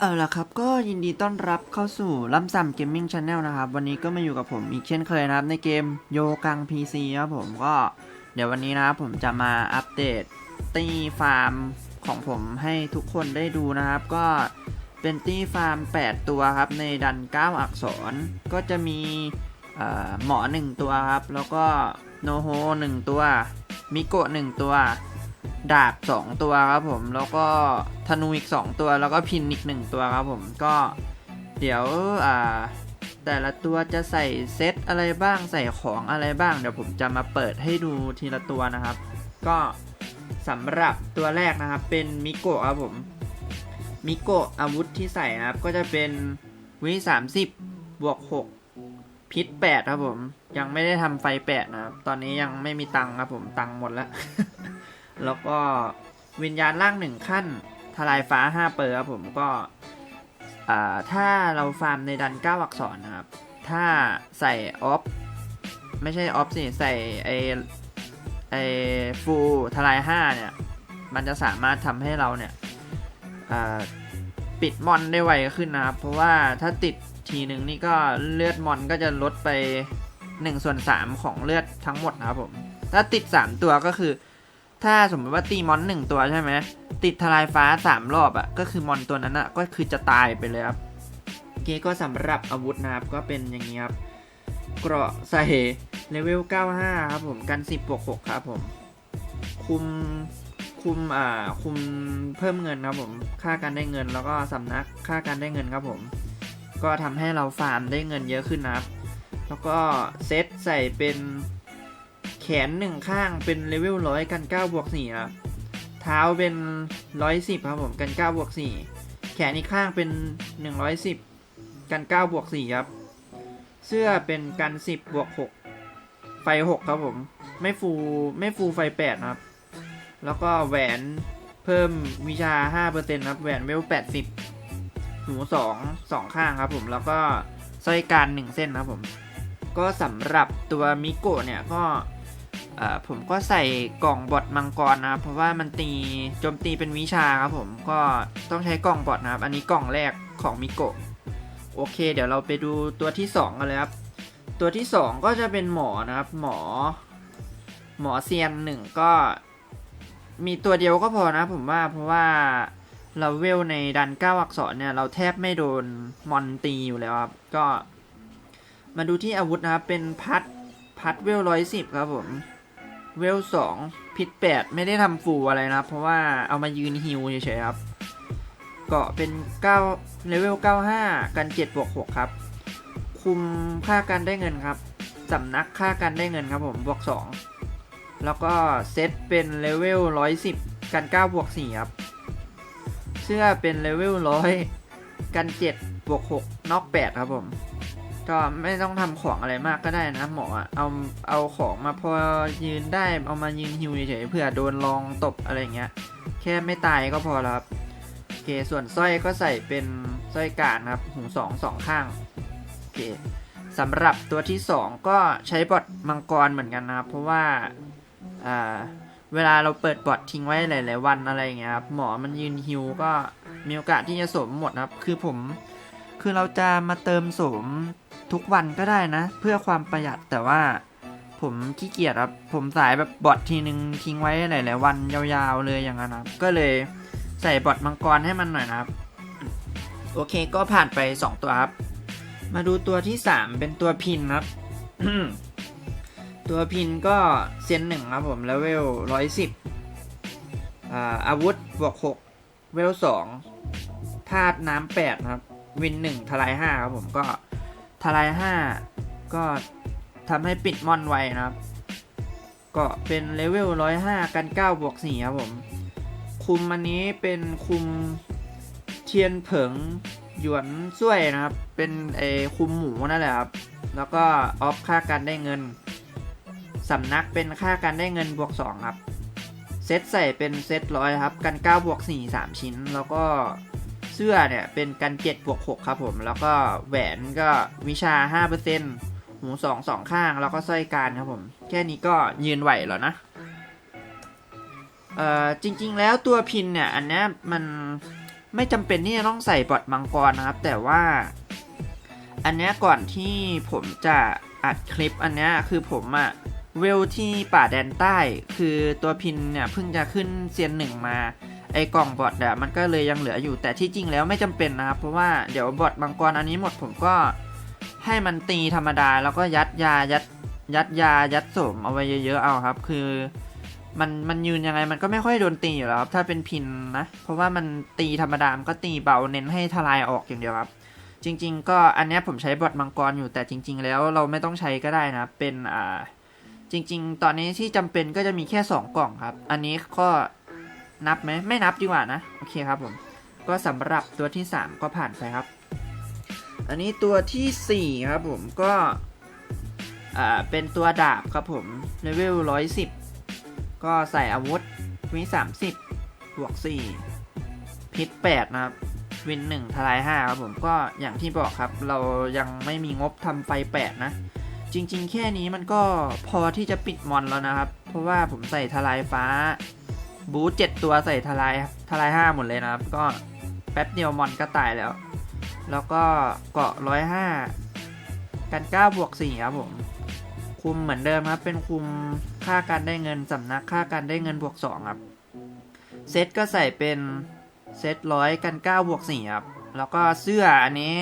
เอาละครับก็ยินดีต้อนรับเข้าสู่ล่ำซำเกมมิ่งช n แนลนะครับ วันนี้ก็มาอยู่กับผมอีกเช่นเคยนะครับ ในเกมโยกัง PC ครับผมก็เดี๋ยววันนี้นะครับผมจะมาอัปเดตตี้ฟาร์มของผมให้ทุกคนได้ดูนะครับ ก็เป็นตี้ฟาร์ม 8 ตัวครับ ในดัน 9 อักษรก็จะมีเหมอ 1 ตัวครับ แล้วก็โนโฮ 1 ตัว มิโกะ 1 ตัว ดาบ 2 ตัวครับผม แล้วก็ธนูอีก 2 ตัว แล้วก็พินอีก 1 ตัวครับผมก็เดี๋ยวอ่าแต่ละตัวจะใส่เซตอะไรบ้างใส่ของอะไรบ้าง เดี๋ยวผมจะมาเปิดให้ดูทีละตัวนะครับ ก็สำหรับตัวแรกนะครับ เป็นมิโกะครับผมมิโกะอาวุธที่ใส่นะครับ ก็จะเป็นวิ30บวก6พิษ8ครับผม ยังไม่ได้ทำไฟ8นะครับ ตอนนี้ยังไม่มีตังครับผมตังหมดแล้ว แล้วก็วิญญาณร่างหนึ่งขั้นทลายฟ้า 5 เปอร์ครับผมก็ถ้าเราฟาร์มในดัน 9 อักษรนะครับ ถ้าใส่ออฟไม่ใช่ออฟสิใส่ไอไอฟูทลาย 5 เนี่ย มันจะสามารถทำให้เราเนี่ยปิดมอนได้ไวขึ้นนะครับ เพราะว่าถ้าติดทีหนึ่งนี่ก็เลือดมอนก็จะลดไป1ส่วน3ของเลือดทั้งหมดนะครับผม ถ้าติด 3 ตัวก็คือ ถ้าสมมติว่าตีมอนหนึ่งตัวใช่ไหมติดทลายฟ้าสามรอบอะ่ะก็คือมอนตัวนั้นอะ่ะก็คือจะตายไปเลยครับโอเคก็สำหรับอาวุธนะครับก็เป็นอย่างนี้ครับเกราะใส่เลเวล 95 ครับผมกัน 10บวก6ครับผมคุมคุมอ่าคุมเพิ่มเงินครับผมค่าการได้เงินแล้วก็สำนักค่าการได้เงินครับผม ก็ทำให้เราฟาร์มได้เงินเยอะขึ้นนะครับ แล้วก็เซตใส่เป็น แขนหนึ่งข้างเป็นเลเวลร้อยกัน9บวก4ครับเท้าเป็น110ครับผมกัน9บวก4แขนอีกข้างเป็น110กัน9บวก4ครับ เสื้อเป็นกัน10บวก6ไฟ6ครับผม ไม่ฟูไม่ฟูไฟ8นะครับ แล้วก็แหวนเพิ่มวิชา5%ครับ แหวนเวล80หนู2 2ข้างครับผมแล้วก็สร้อยการ1เส้นครับผม ก็สำหรับตัวมิโกะเนี่ยก็ ผมก็ใส่กล่องบอดมังกรนะครับ เพราะว่ามันตีโจมตีเป็นวิชาครับผมก็ต้องใช้กล่องบอดนะครับ อันนี้กล่องแรกของมิโกะโอเค เดี๋ยวเราไปดูตัวที่ 2 กันเลยครับ ตัวที่ 2 ก็จะเป็นหมอนะครับ หมอ หมอเซียนหนึ่งก็ มีตัวเดียวก็พอนะผมว่าเพราะว่าเราเวลในดันเก้าอักษรเนี่ย เราแทบไม่โดนมอนตีอยู่แล้วครับ ก็ มาดูที่อาวุธนะครับ เป็นพัดพัดเวลร้อยสิบครับผม เวลสองพิษแปดไม่ได้ทำฟูอะไรนะครับ เพราะว่าเอามายืนฮิวเฉยๆครับ เกาะเป็น9เลเวล95 กัน7บวก6ครับ คุมค่าการได้เงินครับสำนักค่าการได้เงินครับผมบวก2 แล้วก็เซตเป็นเลเวล110 กัน9บวก4ครับ เสื้อเป็นเลเวล100 กัน7บวก6นอก8ครับผม ก็ไม่ต้องทำของอะไรมากก็ได้นะหมออะเอาเอาของมาพอยืนได้เอามายืนฮิวเฉยเผื่อโดนลองตบอะไรเงี้ย แค่ไม่ตายก็พอแล้วครับโอเคส่วนสร้อยก็ใส่เป็นสร้อยการครับหูสองสองข้างโอเคสำหรับตัวที่สองก็ใช้บอทมังกรเหมือนกันนะครับเพราะว่าอ่าเวลาเราเปิดบอททิ้งไว้หลาย ๆ วันอะไรอย่างเงี้ยครับหมอมันยืนฮิวก็มีโอกาสที่จะสมหมดนะครับ คือผมคือเราจะมาเติมสม ทุกวันก็ได้นะ เพื่อความประหยัดแต่ว่า ผมขี้เกียจครับผมสายแบบบอททีนึงทิ้งไว้หลายๆวันยาวๆเลยอย่างนั้นครับก็เลยใส่บอทมังกรให้มันหน่อยนะครับ โอเคก็ผ่านไป 2 ตัวครับ มาดูตัวที่ 3 เป็นตัวพินครับตัวพินก็เซนหนึ่งครับผมแล้วเวลร้อยสิบอาวุธบวกหกเวลสองธาตุน้ำแปดนะครับ วินหนึ่งทลายห้าครับผมก็ ทลายห้าก็ทำให้ปิดมอนไวนะครับ ก็เป็นเลเวลร้อยห้ากันเก้าบวกสี่ครับผม คุมอันนี้เป็นคุมเทียนเผิงหยวนซ้วยนะครับ เป็นไอคุมหมูนั่นแหละครับ แล้วก็ออฟค่าการได้เงินสำนักเป็นค่าการได้เงินบวก 2 ครับ เซตใส่เป็นเซตร้อยครับ กัน 9 บวก 4 3 ชิ้น แล้วก็ เสื้อเนี่ยเป็นกัน7บวก6ครับผม แล้วก็แหวนก็วิชา5%หู2 2ข้างแล้วก็สร้อยการครับผม แค่นี้ก็ยืนไหวแล้วนะ เอ่อจริง ๆ แล้วตัวพินเนี่ย อันเนี้ยมันไม่จำเป็นที่จะต้องใส่บอดมังกรนะครับ แต่ว่า อันเนี้ยก่อนที่ผมจะอัดคลิปอันเนี้ยคือผมอะเวลที่ป่าแดนใต้ คือตัวพินเนี่ยเพิ่งจะขึ้นเซียนหนึ่งมา ไอกล่องบอทอะมันก็เลยยังเหลืออยู่แต่ที่จริงแล้วไม่จำเป็นนะครับ เพราะว่าเดี๋ยวบอทมังกรอันนี้หมดผมก็ให้มันตีธรรมดาแล้วก็ยัดยายัดยัดยายัดสมเอาไว้เยอะๆเอาครับ คือมันมันยืนยังไงมันก็ไม่ค่อยโดนตีอยู่แล้วครับถ้าเป็นพินนะ เพราะว่ามันตีธรรมดามันก็ตีเบาเน้นให้ทลายออกอย่างเดียวครับ จริง ๆ ก็อันนี้ผมใช้บอทมังกรอยู่แต่จริง ๆ แล้วเราไม่ต้องใช้ก็ได้นะเป็นอ่าจริง ๆ ตอนนี้ที่จำเป็นก็จะมีแค่ 2 กล่องครับ อันนี้ก็ นับไหมไม่นับดีกว่านะ โอเคครับผม ก็สำหรับตัวที่ 3 ก็ผ่านไปครับ อันนี้ตัวทีสี่ 4 ครับผมก็อ่าเป็นตัวดาบครับผมเลเวล110 ก็ใส่อาวุธวิ30บวก4พิษ8นะครับวินหนึ่งทลายห้าครับผมก็อย่างที่บอกครับ เรายังไม่มีงบทำไฟแปดนะ จริง ๆ แค่นี้มันก็พอที่จะปิดมอนแล้วนะครับ เพราะว่าผมใส่ทลายฟ้า บูทเจ็ดตัวใส่ทลายทลายห้าหมดเลยนะครับ ก็แป๊บเดียวมอนก็ตายแล้ว แล้วก็เกาะร้อยห้ากันเก้าบวกสี่ครับผม คุมเหมือนเดิมครับ เป็นคุมค่าการได้เงินสำนักค่าการได้เงินบวกสองครับ เซตก็ใส่เป็นเซตร้อยกันเก้าบวกสี่ครับ แล้วก็เสื้ออันนี้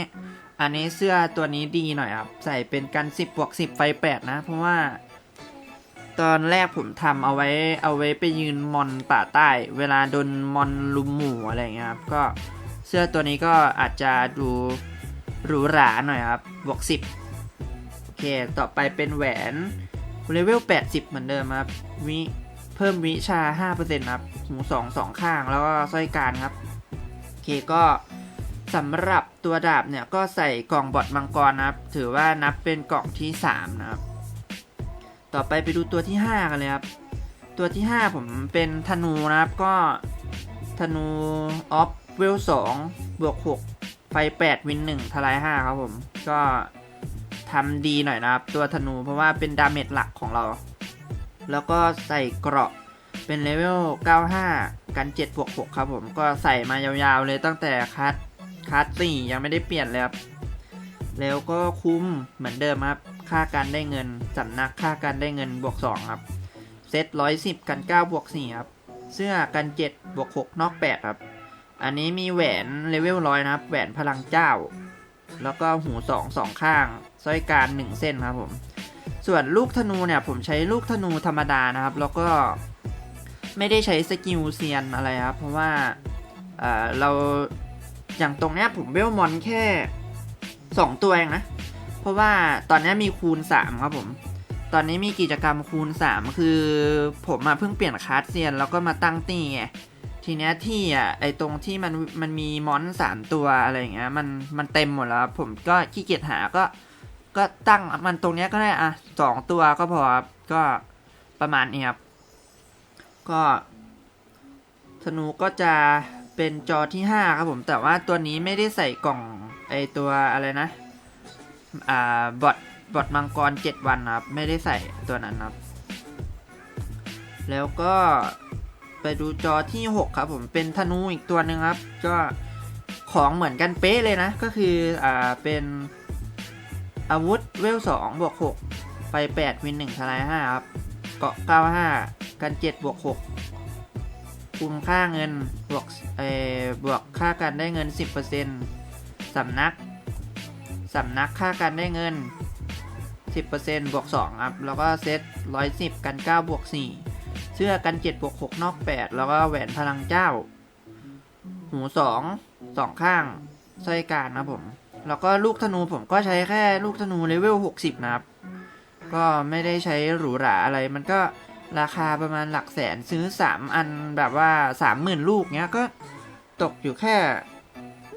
อันนี้เสื้อตัวนี้ดีหน่อยครับ ใส่เป็นกันสิบบวกสิบไฟแปดนะ เพราะว่า ตอนแรกผมทำเอาไว้เอาไว้ไปยืนมอนป่าใต้ เวลาโดนมอนลุมหมู่อะไรเงี้ยครับ ก็เสื้อตัวนี้ก็อาจจะดูหรูหราหน่อยครับ บวกสิบโอเค ต่อไปเป็นแหวนเลเวล 80 เหมือนเดิมครับ วิเพิ่มวิชา 5%ครับ หูสองสองข้างแล้วก็สร้อยการครับ โอเคก็สำหรับตัวดาบเนี่ย ก็ใส่กล่องบอดมังกรนะครับ ถือว่านับเป็นกล่องที่ 3 นะครับ ต่อไปไปดูตัวที่ 5 กันเลยครับ ตัวที่ 5 ผมเป็นธนูนะครับก็ธนูออฟเวล2บวก6ไฟ8วิน1ทลาย5ครับผม ก็ทำดีหน่อยนะครับ ตัวธนูเพราะว่าเป็นดาเมจหลักของเรา แล้วก็ใส่เกราะเป็นเลเวล95 กัน7บวก6ครับผมก็ใส่มายาวๆเลยตั้งแต่คัสคัส4ยังไม่ได้เปลี่ยนเลยครับ แล้วก็คุ้มเหมือนเดิมครับ ค่าการได้เงินสำนักค่าการได้เงินบวก2ครับเซต110กัน9บวก4ครับ เสื้อกัน7บวก6นอก8ครับ อันนี้มีแหวนเลเวลร้อยนะครับ แหวนพลังเจ้า แล้วก็หูสองสองข้างสร้อยการ1เส้นครับผม ส่วนลูกธนูเนี่ยผมใช้ลูกธนูธรรมดานะครับ แล้วก็ไม่ได้ใช้สกิลเซียนอะไรครับ เพราะว่าเออเราอย่างตรงเนี้ยผมเวลมอนแค่2ตัวเองนะ เพราะว่าตอนนี้มีคูณ 3 ครับผม ตอนนี้มีกิจกรรมคูณ 3 คือผมมาเพิ่งเปลี่ยนคลาสเซียน แล้วก็มาตั้งตี้ไงทีเนี้ยที่อะไอตรงที่มันมันมีมอนสามตัวอะไรอย่างเงี้ยมันมันเต็มหมดแล้ว ผมก็ขี้เกียจหาก็ ก็ตั้งมันตรงเนี้ยก็ได้อะสองตัวก็พอครับก็ประมาณนี้ครับ ก็ธนูก็จะเป็นจอที่ห้าครับผมแต่ว่าตัวนี้ไม่ได้ใส่กล่องไอตัวอะไรนะ อ่าบอทบอทมังกรเจ็ดวันนะครับ ไม่ได้ใส่ตัวนั้นครับ แล้วก็ไปดูจอที่ 6 ครับผมเป็นธนูอีกตัวหนึ่งครับ ก็ของเหมือนกันเป๊ะเลยนะ ก็คืออ่าเป็นอาวุธเวล2บวก6ไป 8 วิน1ทลาย5ครับ เกาะ 95 กัน 7 บวก6คุมค่าเงินบวกเอ่อบวกค่าการได้เงิน 10%สำนัก สำนักค่าการได้เงิน 10%บวก2ครับแล้วก็เซต110 กัน 9 บวก 4 เสื้อกัน 7 บวก 6 นอก 8 แล้วก็แหวนพลังเจ้า หู 2 2 ข้างสร้อยการนะผม แล้วก็ลูกธนูผมก็ใช้แค่ลูกธนูเลเวล 60 นะครับ ก็ไม่ได้ใช้หรูหราอะไรมันก็ราคาประมาณหลักแสนซื้อ 3 อันแบบว่า 30,000 ลูกเนี้ยก็ตกอยู่แค่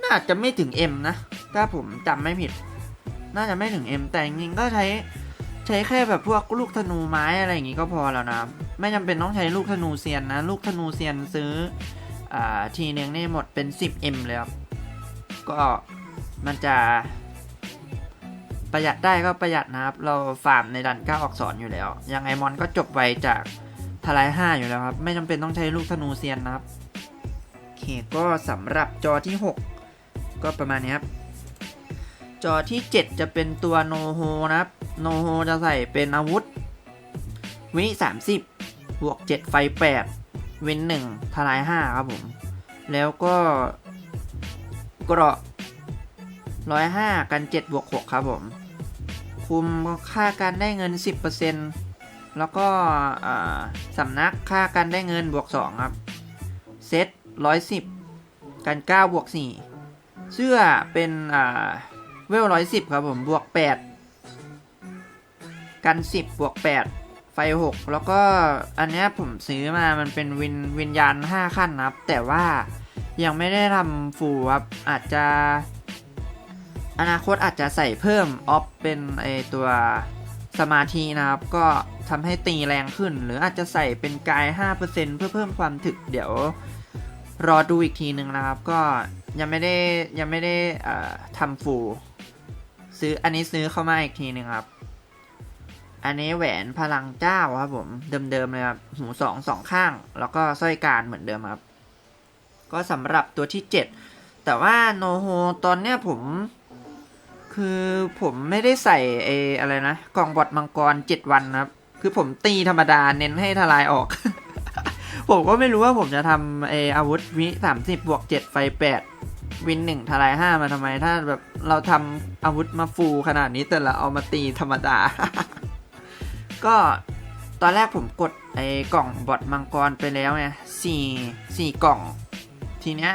น่าจะไม่ถึง M นะ ถ้าผมจำไม่ผิด น่าจะไม่ถึง M แต่จริงก็ใช้ใช้แค่แบบพวกลูกธนูไม้อะไรอย่างงี้ก็พอแล้วนะ ไม่จำเป็นต้องใช้ลูกธนูเซียนนะ ลูกธนูเซียนซื้ออ่าทีนึงนี่หมดเป็น 10M เลยครับ ก็มันจะประหยัดได้ก็ประหยัดนะครับ เราฟาร์มในดันเก้าอักษรอยู่แล้ว ยังไงมอนก็จบไวจากทลาย5อยู่แล้วครับ ไม่จำเป็นต้องใช้ลูกธนูเซียนนะครับ โอเคเคก็สำหรับจอที่ 6 ก็ประมาณนี้ครับ จอที่ 7 จะเป็นตัวโนโฮนะครับ โนโฮจะใส่เป็นอาวุธ วิ 30 บวก 7 ไฟ 8 เว้น 1 ทลาย 5 ครับผม แล้วก็เกราะ 105 กัน 7 บวก 6 ครับผม คุมค่าการได้เงิน 10%แล้วก็สำนักค่าการได้เงินบวก 2 ครับ เซต110 กัน 9 บวก 4 เสื้อเป็นอ่าเวล110ครับผมบวก8กัน10บบวก8ไฟ6แล้วก็อันนี้ผมซื้อมามันเป็นวินวิญญาณ5ขั้นนะครับ แต่ว่ายังไม่ได้ทำฟูครับอาจจะ อนาคตอาจจะใส่เพิ่มออฟเป็นไอตัวสมาธินะครับ ก็ทำให้ตีแรงขึ้น หรืออาจจะใส่เป็นกาย 5%เพื่อเพิ่มความถึกเดี๋ยวรอดูอีกทีหนึ่งนะครับ ก็ ยังไม่ได้ยังไม่ได้ทำฟูซื้ออันนี้ซื้อเข้ามาอีกทีหนึ่งครับ อันนี้แหวนพลังเจ้าครับผมเดิมๆเลยครับหูสองสองข้าง แล้วก็สร้อยการเหมือนเดิมครับ ก็สำหรับตัวที่ 7 แต่ว่าโนโฮตอนเนี้ยผมคือผมไม่ได้ใส่ไออะไรนะกล่องบอดมังกร7วันนะครับ คือผมตีธรรมดาเน้นให้ทลายออก ผมก็ไม่รู้ว่าผมจะทำไออาวุธวิสามสิบบวกเจ็ดไฟแปด วินหนึ่งทลายห้ามาทำไม ถ้าแบบเราทำอาวุธมาฟูลขนาดนี้แต่เราเอามาตีธรรมดา ก็ตอนแรกผมกดไอ้กล่องบอดมังกรไปแล้วไงสี่สี่กล่อง ทีเนี้ย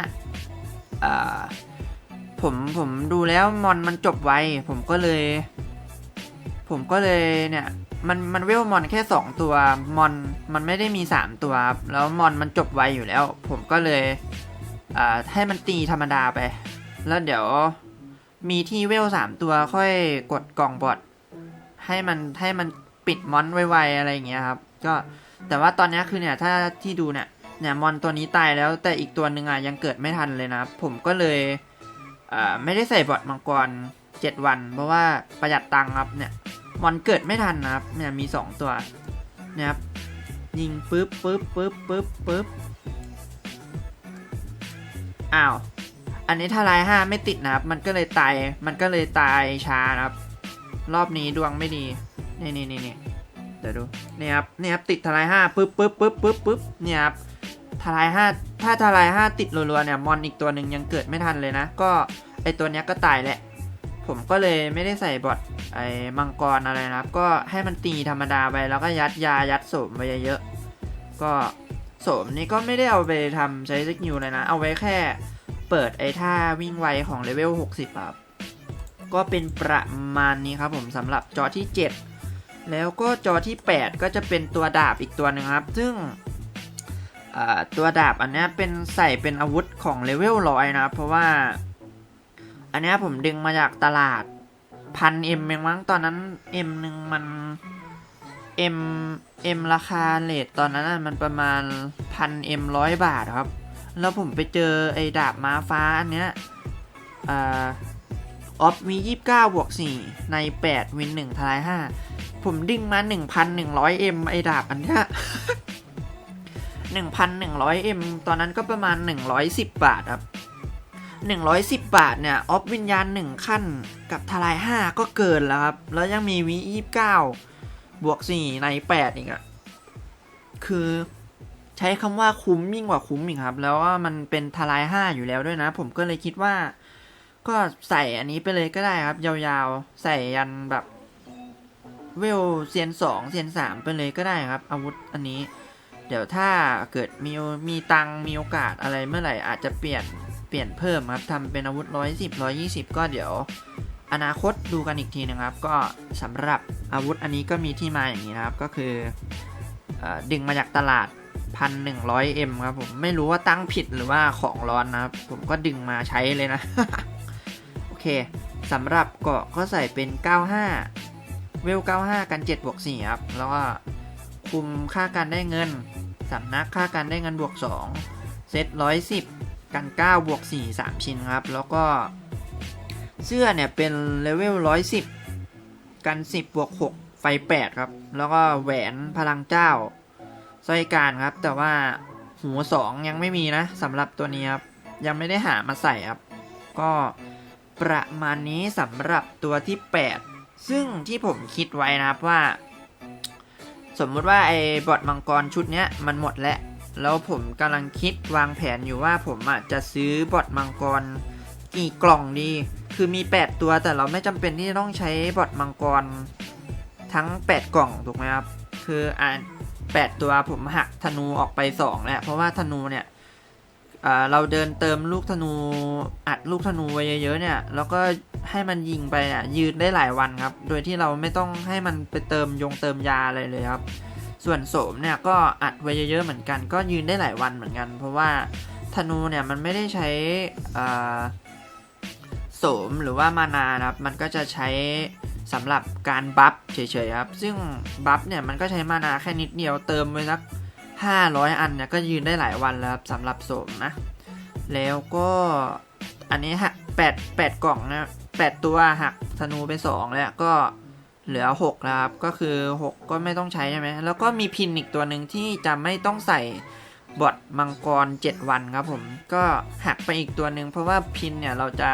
ผมผมดูแล้วมอนมันจบไว ผมก็เลย ผมก็เลยเนี่ยมันมันเวลมอนแค่ 2 ตัวมอนมันไม่ได้มี 3 ตัวครับแล้วมอนมันจบไวอยู่แล้ว ผมก็เลย อ่าให้มันตีธรรมดาไป แล้วเดี๋ยวมีที่เวล3ตัวค่อยกดกล่องบอดให้มันให้มันปิดมอนไวๆอะไรอย่างเงี้ยครับ ก็แต่ว่าตอนนี้คือเนี่ยถ้าที่ดูเนี่ยเนี่ยมอนตัวนี้ตายแล้วแต่อีกตัวหนึ่งอะยังเกิดไม่ทันเลยนะผมก็เลยอ่าไม่ได้ใส่บอดมังกร7วัน เพราะว่าประหยัดตังค์ครับเนี่ยมอนเกิดไม่ทันนะครับเนี่ยมี2ตัวนะครับยิงปึ๊บปึ๊บปึ๊บปึ๊บปึ๊บ อ้าว อันนี้ทลายห้าไม่ติดนะครับ มันก็เลยตาย มันก็เลยตายช้านะครับ รอบนี้ดวงไม่ดี นี่นี่นี่นี่เดี๋ยวดู นี่ครับ นี่ครับติดทลายห้าปึ๊บปึ๊บปึ๊บปึ๊บปึ๊บนี่ครับทลายห้าถ้าทลายห้าติดรัวๆเนี่ย มอนอีกตัวหนึ่งยังเกิดไม่ทันเลยนะ ก็ไอตัวเนี้ยก็ตายแหละ ผมก็เลยไม่ได้ใส่บอทไอ้มังกรอะไรนะครับ ก็ให้มันตีธรรมดาไปแล้วก็ยัดยายัดสมไปเยอะๆ ก็ โสมนี่ก็ไม่ได้เอาไปทำใช้สกิลเลยนะ เอาไว้แค่เปิดไอ้ท่าวิ่งไวของเลเวล 60 ครับ ก็เป็นประมาณนี้ครับผมสำหรับจอที่ 7 แล้วก็จอที่ 8 ก็จะเป็นตัวดาบอีกตัวหนึ่งครับ ซึ่งตัวดาบอันนี้เป็นใส่เป็นอาวุธของเลเวลร้อยนะครับ เพราะว่า อันนี้ผมดึงมาจากตลาดพันเอ็มเองมั้งตอนนั้นเอ็มหนึ่งมัน เอ็มเอ็มราคาเลทตอนนั้นมันประมาณพันเอ็มร้อยบาทครับ แล้วผมไปเจอไอ้ดาบม้าฟ้าอันเนี้ยออฟมียี่สิบเก้าบวกสี่ในแปดวินหนึ่งทลายห้าผมดึงมาหนึ่งพันหนึ่งร้อยเอ็มไอ้ดาบอันเนี้ยหนึ่งพันหนึ่งร้อยเอ็มตอนนั้นก็ประมาณหนึ่งร้อยสิบบาทครับ 110 บาทเนี่ย ออฟวิญญาณ 1 ขั้นกับทลาย 5 ก็เกินแล้วครับ แล้วยังมีวิ29 บวก4ใน8อีกอะคือใช้คำว่าคุ้มยิ่งกว่าคุ้มอีกครับ แล้วว่ามันเป็นทลาย5อยู่แล้วด้วยนะ ผมก็เลยคิดว่า ก็ใส่อันนี้ไปเลยก็ได้ครับ ยาวๆ ใส่ยันแบบ เวลเซียน2เซียน3ไปเลยก็ได้ครับ อาวุธอันนี้ เดี๋ยวถ้าเกิดมีมีตังมีโอกาสอะไรเมื่อไหร่อาจจะเปลี่ยนเปลี่ยนเพิ่มครับทำเป็นอาวุธ110 120ก็เดี๋ยว อนาคตดูกันอีกทีนะครับ ก็สำหรับอาวุธอันนี้ก็มีที่มาอย่างนี้นะครับ ก็คือเออดึงมาจากตลาด 1,100M ครับผมไม่รู้ว่าตั้งผิดหรือว่าของร้อนนะครับ ผมก็ดึงมาใช้เลยนะ โอเคสำหรับเกาะก็ใส่เป็น 95 เวล 95 กัน7บวก4ครับ แล้วก็คุมค่าการได้เงินสำนักค่าการได้เงินบวก 2 เซต110 กัน9บวก4 3 ชิ้นครับ แล้วก็ เสื้อเนี่ยเป็นเลเวล110กัน10บวก6ไฟ8ครับ แล้วก็แหวนพลังเจ้าสร้อยการครับ แต่ว่าหูสองยังไม่มีนะสำหรับตัวนี้ครับ ยังไม่ได้หามาใส่ครับ ก็ประมาณนี้สำหรับตัวที่ 8 ซึ่งที่ผมคิดไว้นะครับว่า สมมุติว่าไอ้บอดมังกรชุดเนี้ยมันหมดแล้ว แล้วผมกำลังคิดวางแผนอยู่ว่าผมอะจะซื้อบอดมังกร กี่กล่องดี คือมี 8 ตัวแต่เราไม่จำเป็นที่จะต้องใช้บอดมังกร ทั้ง 8 กล่องถูกไหมครับ คืออ่าน8ตัวผมหักธนูออกไป 2 แล้ว เพราะว่าธนูเนี่ยเราเดินเติมลูกธนูอัดลูกธนูไว้เยอะๆเนี่ย แล้วก็ให้มันยิงไปอะยืนได้หลายวันครับ โดยที่เราไม่ต้องให้มันไปเติมยงเติมยาอะไรเลยครับ ส่วนโสมเนี่ยก็อัดไว้เยอะๆเหมือนกัน ก็ยืนได้หลายวันเหมือนกัน เพราะว่าธนูเนี่ยมันไม่ได้ใช้อ่า สมหรือว่ามานานะครับ มันก็จะใช้สำหรับการบัฟเฉยๆครับ ซึ่งบัฟเนี่ยมันก็ใช้มานาแค่นิดเดียวเติมไปสัก 500 อันเนี่ยก็ยืนได้หลายวันแล้วครับสำหรับโสมนะ แล้วก็อันนี้ฮะแปดแปดกล่องนะแปดตัวหักธนูไปสองแล้วก็เหลือ6แล้วครับก็คือ 6 ก็ไม่ต้องใช้ใช่ไหมแล้วก็มีพินอีกตัวหนึ่งที่จะไม่ต้องใส่บอดมังกร 7 วันครับผมก็หักไปอีกตัวหนึ่งเพราะว่าพินเนี่ยเราจะ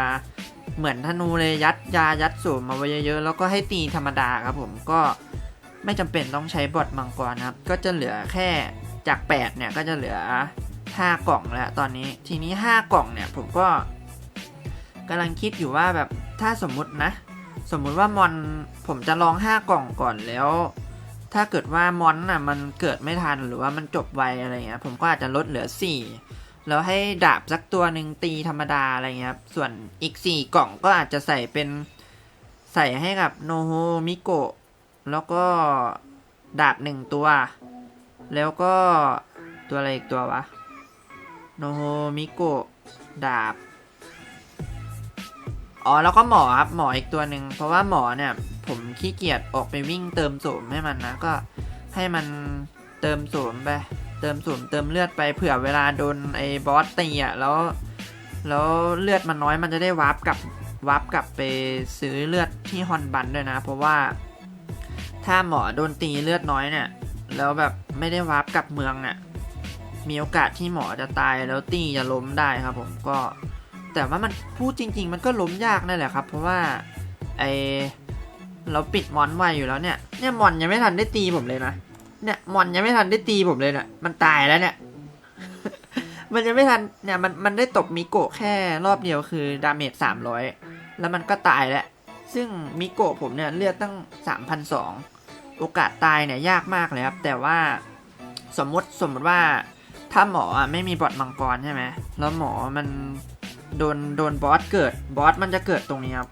เหมือนธนูเลยยัดยายัดสูมมาไว้เยอะๆแล้วก็ให้ตีธรรมดาครับผมก็ไม่จำเป็นต้องใช้บอดมังกรนะครับ ก็จะเหลือแค่จาก 8 เนี่ยก็จะเหลือ 5 กล่องแล้วตอนนี้ทีนี้ 5 กล่องเนี่ยผมก็กำลังคิดอยู่ว่าแบบถ้าสมมุตินะ สมมุติว่ามอนผมจะลอง 5 กล่องก่อนแล้ว ถ้าเกิดว่ามอนน่ะมันเกิดไม่ทันหรือว่ามันจบไวอะไรเงี้ยผมก็อาจจะลดเหลือ 4 แล้วให้ดาบสักตัวหนึ่งตีธรรมดาอะไรเงี้ยครับ ส่วนอีก4กล่องก็อาจจะใส่เป็นใส่ให้กับโนโฮมิโกะแล้วก็ดาบหนึ่งตัว แล้วก็ตัวอะไรอีกตัววะโนโฮมิโกะดาบ อ๋อ แล้วก็หมอครับ หมออีกตัวหนึ่ง เพราะว่าหมอเนี่ย ผมขี้เกียจออกไปวิ่งเติมโสมให้มันนะ ก็ให้มันเติมโสมไป เติมโสมเติมเลือดไปเผื่อเวลาโดนไอ้บอสตีอะแล้ว แล้วเลือดมันน้อยมันจะได้วาร์ปกลับวาร์ปกลับไปซื้อเลือดที่ฮอนบันด้วยนะ เพราะว่า ถ้าหมอโดนตีเลือดน้อยเนี่ย แล้วแบบไม่ได้วาร์ปกลับเมืองเนี่ยมีโอกาสที่หมอจะตายแล้วตีจะล้มได้ครับผมก็ แต่ว่ามันพูดจริง ๆ มันก็ล้มยากนั่นแหละครับ เพราะว่าไอเราปิดมอนไว้อยู่แล้วเนี่ยเนี่ยมอนยังไม่ทันได้ตีผมเลยนะ เนี่ยมอนยังไม่ทันได้ตีผมเลยเนี่ยมันตายแล้วเนี่ย มันยังไม่ทันเนี่ยมันมันได้ตบมิโกะแค่รอบเดียวคือดาเมจสามร้อยแล้วมันก็ตายแล้ว ซึ่งมิโกะผมเนี่ยเลือดตั้งสามพันสองโอกาสตายเนี่ยยากมากเลยครับ แต่ว่าสมมติสมมติว่าถ้าหมออะไม่มีบอดมังกรใช่ไหมแล้วหมอมันโดนโดนบอสเกิดบอสมันจะเกิดตรงนี้ครับ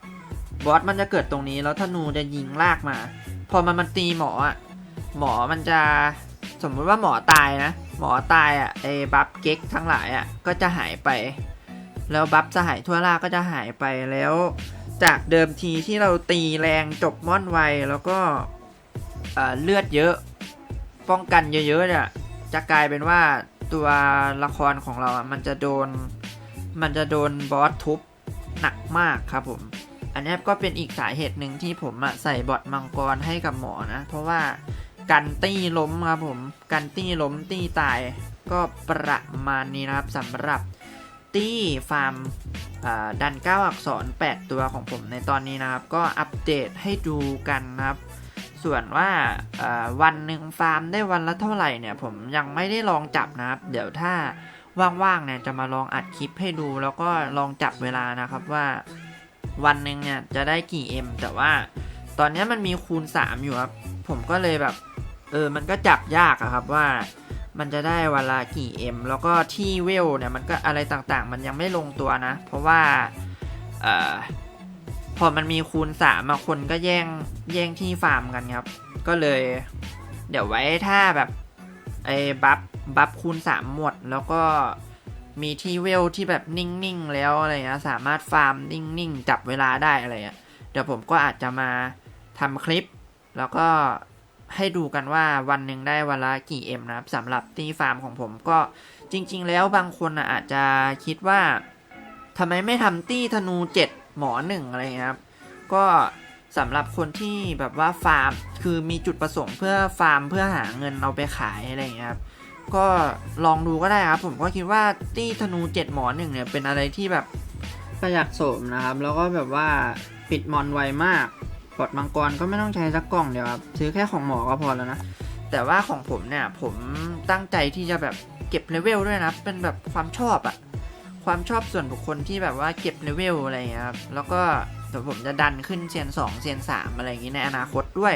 บอสมันจะเกิดตรงนี้แล้วธนูจะยิงลากมา พอมันมันตีหมออะ หมอมันจะสมมุติว่าหมอตายนะ หมอตายอะไอ้บัฟเก๊กทั้งหลายอะก็จะหายไป แล้วบัฟสหายทั่วล่าก็จะหายไปแล้ว จากเดิมทีที่เราตีแรงจบม่อนไวแล้วก็เอ่อเลือดเยอะป้องกันเยอะๆเนี่ยจะกลายเป็นว่าตัวละครของเราอะมันจะโดนมันจะโดนบอสทุบหนักมากครับผม อันนี้ก็เป็นอีกสาเหตุหนึ่งที่ผมอะใส่บอทมังกรให้กับหมอนะ เพราะว่า กันตี้ล้มครับผม กันตี้ล้มตี้ตายก็ประมาณนี้นะครับสำหรับตี้ฟาร์มดันเก้าอักษร 8 ตัวของผมในตอนนี้นะครับ ก็อัปเดตให้ดูกันนะครับ ส่วนว่าวันหนึ่งฟาร์มได้วันละเท่าไหร่เนี่ย ผมยังไม่ได้ลองจับนะครับ เดี๋ยวถ้าว่างๆเนี่ยจะมาลองอัดคลิปให้ดู แล้วก็ลองจับเวลานะครับว่าวันหนึ่งเนี่ยจะได้กี่ M แต่ว่าตอนนี้มันมีคูณ 3 อยู่ครับ ผมก็เลยแบบ เออ มันก็จับยากอะครับว่ามันจะได้วันละกี่ M แล้วก็ที่เวลเนี่ยมันก็อะไรต่างๆ มันยังไม่ลงตัวนะ เพราะว่าเออพอมันมีคูณสามมาคนก็แย่งแย่งที่ฟาร์มกันครับ ก็เลย เดี๋ยวไว้ถ้าแบบไอ้บัฟบัฟคูณสามหมด แล้วก็มีที่เวลที่แบบนิ่งๆแล้วอะไรเงี้ยสามารถฟาร์มนิ่งๆจับเวลาได้อะไรเงี้ยเดี๋ยวผมก็อาจจะมาทำคลิป แล้วก็ให้ดูกันว่าวันหนึ่งได้วันละกี่เอ็มนะครับสำหรับที่ฟาร์มของผมก็จริง ๆ แล้วบางคนอาจจะคิดว่าทำไมไม่ทำตี้ธนูเจ็ดหมอหนึ่งอะไรเงี้ยครับ ก็สำหรับคนที่แบบว่าฟาร์มคือมีจุดประสงค์เพื่อฟาร์มเพื่อหาเงินเอาไปขายอะไรอย่างเงี้ยครับ ก็ลองดูก็ได้ครับ ผมก็คิดว่าตี้ธนูเจ็ดหมอหนึ่งเนี่ยเป็นอะไรที่แบบประหยัดโสมนะครับ แล้วก็แบบว่าปิดมอนไวมาก ปลดมังกรก็ไม่ต้องใช้สักกล่องเดียวครับซื้อแค่ของหมอก็พอแล้วนะ แต่ว่าของผมเนี่ยผมตั้งใจที่จะแบบเก็บเลเวลด้วยนะเป็นแบบความชอบอะความชอบส่วนบุคคลที่แบบว่าเก็บเลเวลอะไรอย่างเงี้ยครับแล้วก็เดี๋ยวผมจะดันขึ้นเซียน2เซียน3อะไรอย่างงี้ในอนาคตด้วย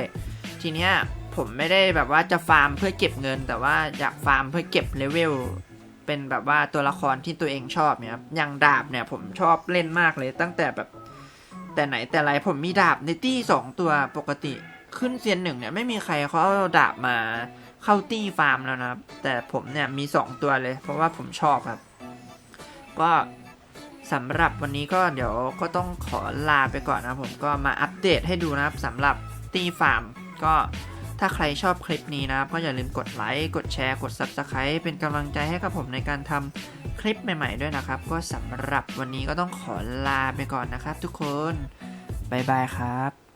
ทีเนี้ยผมไม่ได้แบบว่าจะฟาร์มเพื่อเก็บเงิน แต่ว่าอยากฟาร์มเพื่อเก็บเลเวลเป็นแบบว่าตัวละครที่ตัวเองชอบเนี่ยครับอย่างดาบเนี่ยผมชอบเล่นมากเลยตั้งแต่แบบ แต่ไหนแต่ไรผมมีดาบในตี้สองตัวปกติขึ้นเซียนหนึ่งเนี่ยไม่มีใครเขาเอาดาบมาเข้าตี้ฟาร์มแล้วนะครับ แต่ผมเนี่ยมี 2 ตัวเลย เพราะว่าผมชอบครับ ก็สำหรับวันนี้ก็เดี๋ยวก็ต้องขอลาไปก่อนนะผมก็มาอัปเดตให้ดูนะครับสำหรับตี้ฟาร์มก็ ถ้าใครชอบคลิปนี้นะครับก็อย่าลืมกดไลค์กดแชร์กด Subscribe เป็นกำลังใจให้กับผมในการทำคลิปใหม่ๆด้วยนะครับ ก็สำหรับวันนี้ก็ต้องขอลาไปก่อนนะครับทุกคน บ๊ายบายครับ